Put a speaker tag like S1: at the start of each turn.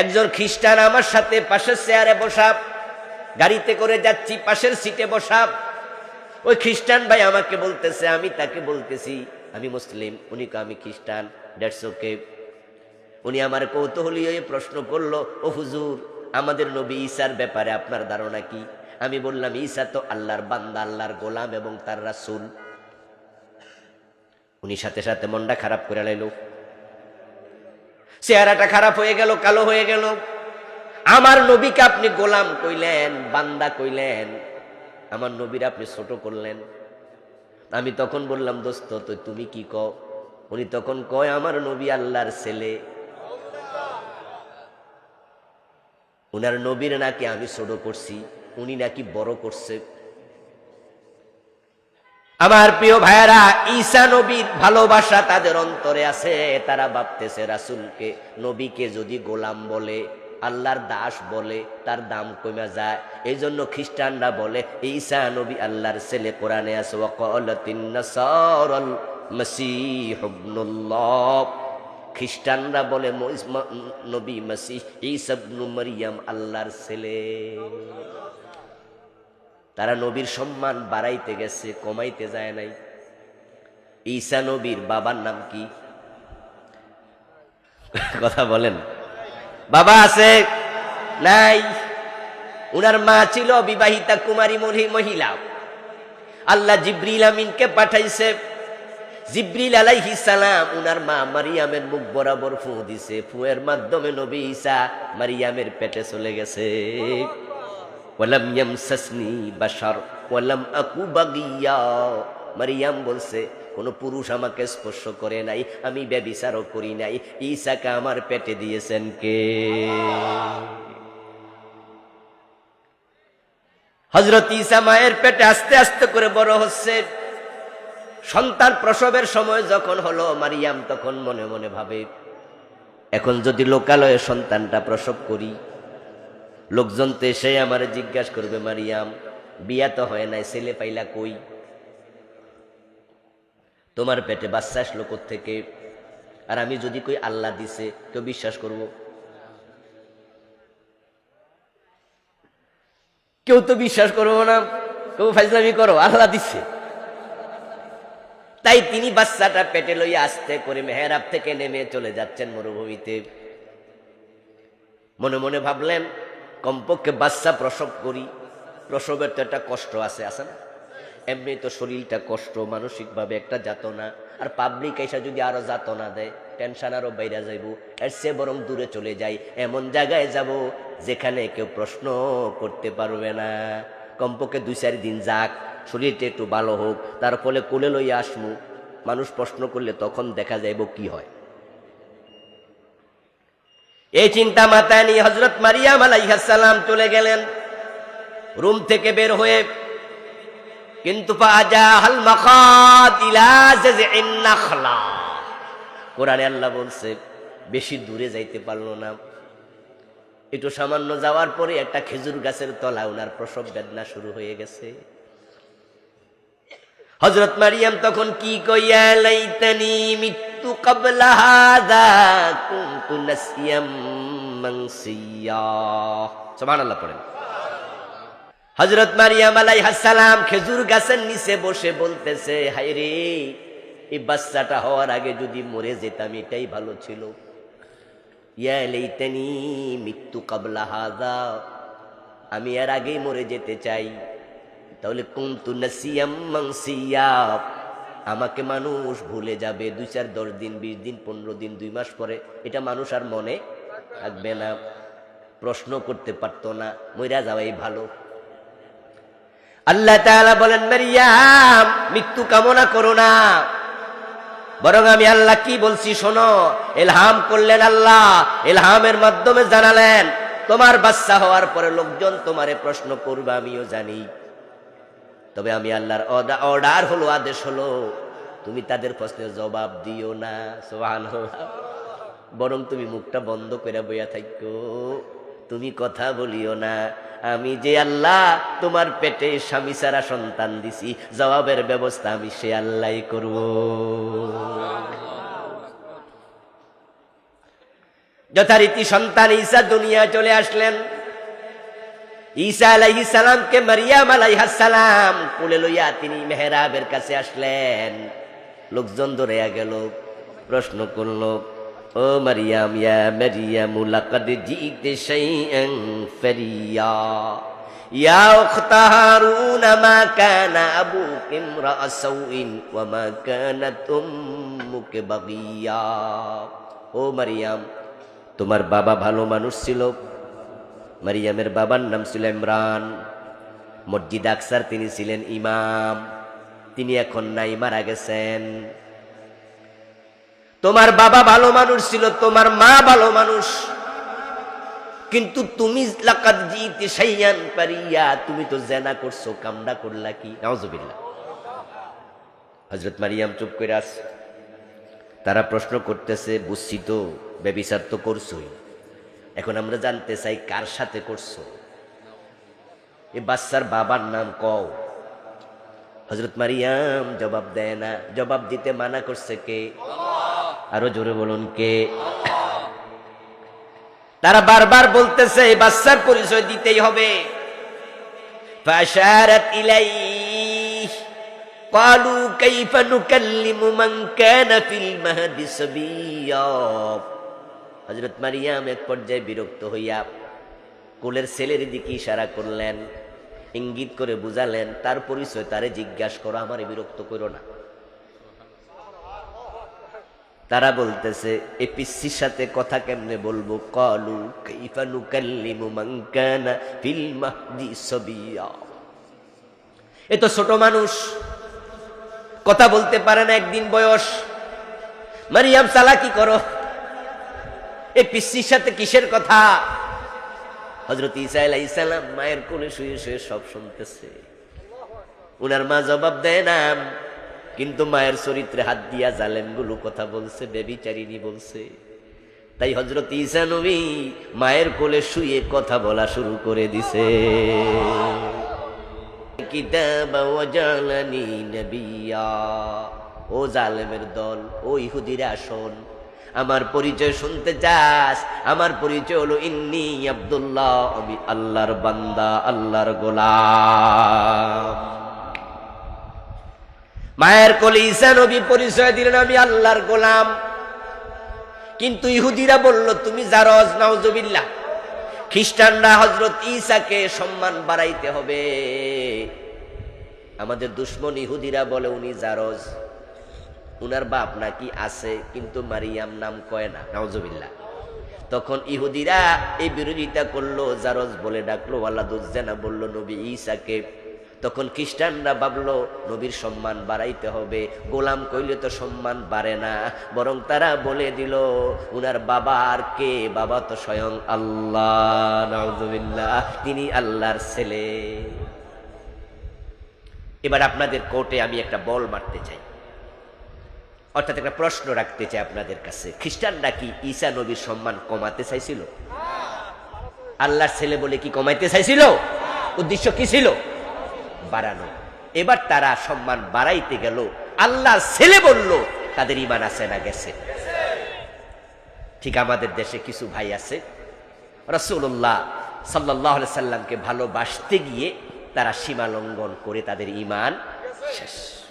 S1: একজন খ্রিস্টান আমার সাথে পাশের চেয়ারে বসা, গাড়িতে করে যাচ্ছি, পাশের সিটে বসা। ওই খ্রিস্টান ভাই আমাকে বলতেছে, আমি তাকে বলতেছি, আমি মুসলিম, উনি আমি খ্রিস্টান, দ্যাটস ওকে। উনি আমার কৌতূহলী হয়ে প্রশ্ন করল, ও হুজুর, আমাদের নবী ঈসার ব্যাপারে আপনার ধারণা কি? আমি বললাম, ঈসা তো আল্লাহর বান্দা, আল্লাহর গোলাম এবং তার রাসুল। উনি সাথে সাথে মনটা খারাপ করে লাইল। চেহারাটা খারাপ হয়ে গেল, কালো হয়ে গেল। আমার নবীকে আপনি গোলাম কইলেন, বান্দা কইলেন, আমার নবীর আপনি ছোট করলেন। আমি তখন বললাম, দোস্ত, তো তুমি কি কও? উনি তখন কয়, আমার নবী আল্লাহর ছেলে। উনার নবীর নাকি আমি ছোট করছি, উনি নাকি বড় করছে। আমার প্রিয় ভাইয়েরা, ঈসা নবীর ভালোবাসা তাদের অন্তরে আছে। তারা ভাবতেছে রাসুলকে, নবীকে যদি গোলাম বলে, আল্লাহর দাস বলে, তার দাম কমে যায়। এই জন্য খ্রিস্টানরা বলে, ঈসা নবী আল্লাহর ছেলে কোরআনে আছে খ্রিস্টানরা বলে নবী মাসিহ ঈসা ইবনু মারিয়াম আল্লাহর ছেলে। তারা নবীর সম্মান বাড়াইতে গেছে, কমাইতে যায় নাই। ঈসা নবীর বাবার নাম কি? কথা বলেন। বাবা আছে? নাই। উনার মা ছিল বিবাহিতা কুমারী মহি- মহিলা। আল্লাহ জিব্রিল আমিনকে পাঠাইছে। জিব্রিল আলাইহি সালাম, উনার মা মারিয়ামের মুখ বরাবর ফু দিছে। ফুয়ের মাধ্যমে নবী ঈসা মারিয়ামের পেটে চলে গেছে। মারিয়াম বলছে, কোন পুরুষ আমাকে স্পর্শ করে নাই, আমি ব্যবিচারও করি নাই। ঈসাকে আমার পেটে দিয়েছেন কে? হজরত ঈসা মায়ের পেটে আস্তে আস্তে করে বড় হচ্ছে। সন্তান প্রসবের সময় যখন হলো, মারিয়াম তখন মনে মনে ভাবে, এখন যদি লোকালয়ে সন্তানটা প্রসব করি লোকজন তো এসে আমার জিজ্ঞাসা করবে, মারিয়াম, বিয়া তো হয় নাই, ছেলে পাইলা কই? তোমার পেটে বাচ্চা আসলো থেকে আর আমি যদি কই আল্লাহ দিছে, কেউ বিশ্বাস করব? কেউ তো বিশ্বাস করব না, কেউ ফাইজলামি করো, আল্লাহ দিছে। তাই তিনি বাচ্চাটা পেটে লইয়া আসতে করে মেহেরাব থেকে নেমে চলে যাচ্ছেন মরুভূমিতে। মনে মনে ভাবলেন কমপক্ষে বাচ্চা প্রসব করি, প্রসবের তো একটা কষ্ট আছে আছে না? এমনি তো শরীরটা কষ্ট, মানসিকভাবে একটা যাতনা। আর পাবলিক এসে যদি আরও যাতনা দেয় টেনশন আরও বাইরে যাইব, এর সে বরং দূরে চলে যাই, এমন জায়গায় যাব যেখানে কেউ প্রশ্ন করতে পারবে না। কমপক্ষে দুই চার দিন যাক, শরীরটা একটু ভালো হোক তার ফলে কোলে লইয়া আসমু। মানুষ প্রশ্ন করলে তখন দেখা যাইব কি হয়। এই চিন্তা মাথায় নিয়ে হজরত মারিয়াম আলাইহাসাল্লাম চলে গেলেন। রুম থেকে বের হয়ে, কিন্তু কোরআনে আল্লাহ বলছে, বেশি দূরে যাইতে পারল না। একটু সামান্য যাওয়ার পরে একটা খেজুর গাছের তলা, ওনার প্রসব বেদনা শুরু হয়ে গেছে। হজরত মারিয়াম তখন কি কইয়া, লাইতানি হজরত মারিয়াম খেজুর গাছের নিচে বসে বলতেছে, হায় রে, এই বাচ্চাটা হওয়ার আগে যদি মরে যেতাম এটাই ভালো ছিল। ইয়া মৃত্যু কাবলা হাদা আমি এর আগেই মরে যেতে চাই। তাহলে কুন্তু নাসিয়াম মানসিয়া আমাকে মানুষ ভুলে যাবে দুই চার দশ দিন, বিশ দিন, পনেরো দিন, দুই মাস পরে। এটা মানুষ আর মনে থাকবে না, প্রশ্ন করতে পারতো না, মইরা যাওয়াই ভালো। আল্লাহ তাআলা বলেন, মারিয়াম, মৃত্যু কামনা করো না। বরং আমি আল্লাহ কি বলছি শোনো, এলহাম করলেন আল্লাহ, এলহামের মাধ্যমে জানালেন, তোমার বাচ্চা হওয়ার পরে লোকজন তোমারে প্রশ্ন করবে, আমিও জানি। তবে আমি আল্লাহর অর্ডা- অর্ডার হলো, আদেশ হলো, তুমি তাদের প্রশ্নের জবাব দিও না সোহান বরং তুমি মুখটা বন্ধ করে বইয়া থাকো তুমি কথা বলিও না। আমি যে আল্লাহ তোমার পেটে স্বামী সারা সন্তান দিছি, জবাবের ব্যবস্থা আমি সে আল্লাহ করব। যথারীতি সন্তান ঈসা দুনিয়া চলে আসলেন। ঈসা আলাইহি সালামকে মারিয়াম আলাইহা সালাম কোলে লইয়া তিনি মেহরাবের কাছে আসলেন। লোকজন ধরে গেল, প্রশ্ন করল, ও মারিয়াম, ইয়া মারিয়াম, লাকাদ জিতে শাইআন ফারিয়া। ইয়া উখতা মা কানা আবুক ইমরা সাউইন ওয়া মা কানাত উম্মুক বাগিয়া। ও মারিয়াম, তোমার বাবা ভালো মানুষ ছিল? মারিয়ামের বাবার নাম ছিল ইমরান। মসজিদ আকসার তিনি ছিলেন ইমাম। তিনি এখন নাই, মারা গেছেন। তোমার বাবা ভালো মানুষ ছিল, তোমার মা ভালো মানুষ। কিন্তু তুমি লাকাত জিতে সাইয়ান পারিয়া, তুমি তো জেনা করছ, কামডা করলা কি? নাউজুবিল্লাহ। হজরত মারিয়াম চুপ করে আস তারা প্রশ্ন করতেছে, বুঝছি তো, ব্যবিচার তো করছোই। এখন আমরা জানতে চাই কার সাথে করছো এ বাচ্চার বাবার নাম কও হজরত মারিয়াম জবাব দেয় না জবাব দিতে মানা করছে কে আরো জোরে বলুন কে তারা বারবার বলতেছে এই বাচ্চার পরিচয় দিতেই হবে فأشارت إليه قالوا كيف نكلم من كان في المهد صبيا হজরত মারিয়াম এক পর্যায়ে বিরক্ত হইয়া কোলের ছেলের দিকে ইশারা করলেন, ইঙ্গিত করে বুঝালেন, তার পরিচয় তারে জিজ্ঞাসা করো, আমারে বিরক্ত করো না। তারা বলতেছে, এ পিসির সাথে কথা কেমনে বলব? কলু কাইফা নুকাল্লিমু মান কানা ফিল মাহদি সাবিয়া। এ তো ছোট মানুষ, কথা বলতে পারে না একদিন বয়স। মারিয়াম, চালাকি করো। এ পিসির সাথে কিসের কথা? হজরত ইসা আলাইসালাম মায়ের কোলে শুয়ে শুয়ে সব শুনতেছে। উনার মা জবাব দেয় না কিন্তু মায়ের চরিত্রে হাত দিয়া জালেমগুলো কথা বলছে বেবিচারিনী বলছে। তাই হজরত ইসা নবী মায়ের কোলে শুয়ে কথা বলা শুরু করে দিছে। ও জালেমের দল, ও ইহুদিরা শোন আমার পরিচয় শুনতে চাস? আমার পরিচয় হলো ইন্নি আব্দুল্লাহ, আমি আল্লাহর বান্দা, আল্লাহর গোলাম। মায়ের কোলে ঈসা নবী পরিচয় দিলেন, আমি আল্লাহর গোলাম। কিন্তু ইহুদিরা বলল, তুমি জারজ, নাউজুবিল্লাহ। খ্রিস্টানরা হজরত ঈসাকে সম্মান বাড়াইতে হবে। আমাদের দুশ্মন ইহুদিরা বলে, উনি জারজ। উনার বাপ নাকি আছে, কিন্তু মারিয়াম নাম কয় না, নাউজুবিল্লাহ। তখন ইহুদিরা এই বিরোধিতা করল, জারজ বলে ডাকলো আল্লাদুজ্জানা বলল, নবী ঈসাকে। তখন খ্রিস্টানরা ভাবলো, নবীর সম্মান বাড়াইতে হবে, গোলাম কইলে তো সম্মান বাড়ে না, বরং তারা বলে দিল, উনার বাবা আর কে? বাবা তো স্বয়ং আল্লাহ, নাউজুবিল্লাহ, তিনি আল্লাহর ছেলে। এবার আপনাদের কোর্টে আমি একটা বল মারতে চাই। অর্থাৎ একটা প্রশ্ন রাখতে চাই আপনাদের কাছে। খ্রিস্টানরা কি ঈসা নবীর সম্মান কমাতে চাইছিল? আল্লাহর ছেলে বলে কি কমাইতে চাইছিল? উদ্দেশ্য কি ছিল? বাড়ানো। এবার তারা সম্মান বাড়াইতে গেল। আল্লাহর ছেলে বলল, তাদের ইমান আছে না গেছে। ঠিক আমাদের দেশে কিছু ভাই আছে রসুল্লাহ সাল্লাহ সাল্লামকে ভালোবাসতে গিয়ে তারা সীমা লঙ্ঘন করে তাদের ইমান শেষ।